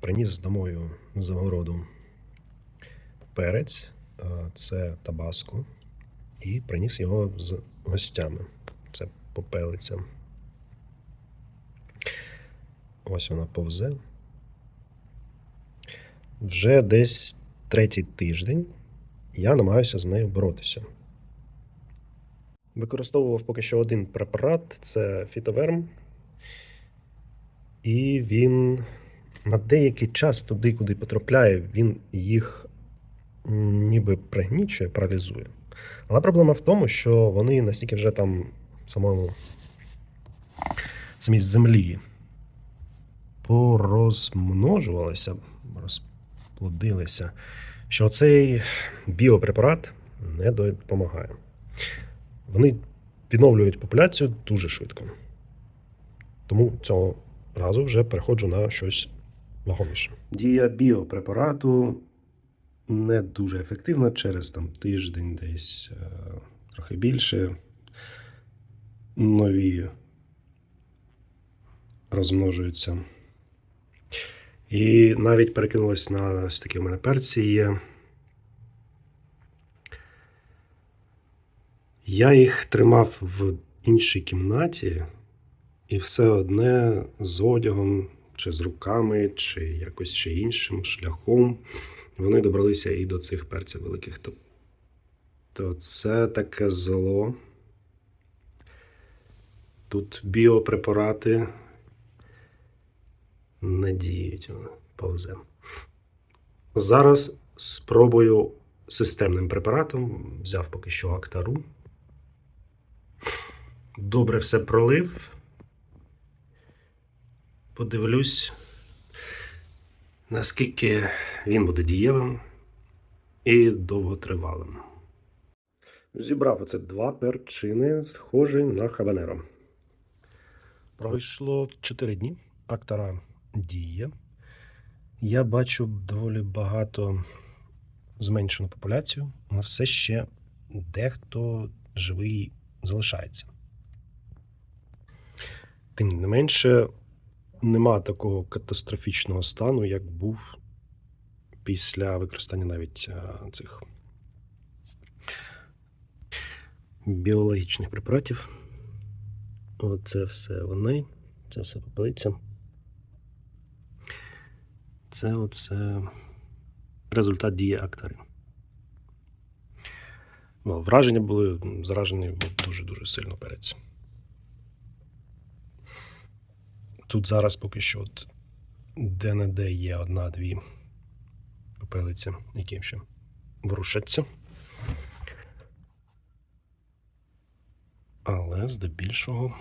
приніс домою з огороду перець, е, це табаско, і приніс його з гостями. Це попелиця. Ось вона повзе. Вже десь третій тиждень я намагаюся з нею боротися. Використовував поки що один препарат це фітоверм. І він на деякий час туди, куди потрапляє, він їх ніби пригнічує, паралізує. Але проблема в тому, що вони настільки вже там самому самій землі порозмножувалися, розплодилися, що цей біопрепарат не допомагає. Вони відновлюють популяцію дуже швидко. Тому цього разу вже переходжу на щось вагоміше. Дія біопрепарату не дуже ефективна через там тиждень, десь е, трохи більше. Нові розмножуються. І навіть перекинулось на ось такі у мене перці є. Я їх тримав в іншій кімнаті, і все одне з одягом, чи з руками, чи якось ще іншим шляхом вони добралися і до цих перців великих. То, то це таке зло. Тут біопрепарати не діють, повзе. Зараз спробую системним препаратом. Взяв поки що актару. Добре все пролив. Подивлюсь, наскільки він буде дієвим і довготривалим. Зібрав оце два перчини, схожі на хабанеро. Пройшло 4 дні. Актара діє. Я бачу доволі багато зменшену популяцію, але все ще дехто живий залишається. Тим не менше, нема такого катастрофічного стану, як був після використання навіть е, цих біологічних препаратів. Оце все вони, це все попелиця. Це оце результат дії актари. Враження були заражені дуже-дуже сильно перець. Тут зараз поки що от де-не-де є одна-дві попелиці, які ще ворушаться. Але здебільшого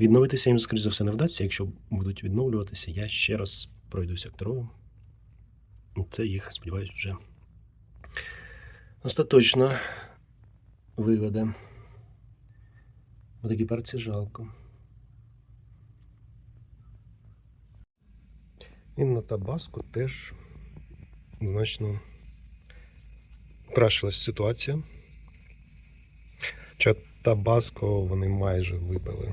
відновитися їм, скоріш за все, не вдасться. Якщо будуть відновлюватися, я ще раз пройдуся акторою. Це їх, сподіваюсь, вже остаточно виведе. Бо такі перці жалко. І на табаску теж значно кращилась ситуація. Хоча табаско вони майже вибили.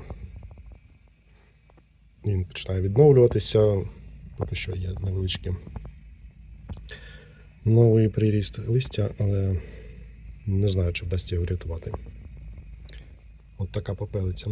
Він починає відновлюватися. Поки що є невеличкий новий приріст листя, але не знаю, чи вдасться його врятувати. От така попелиця.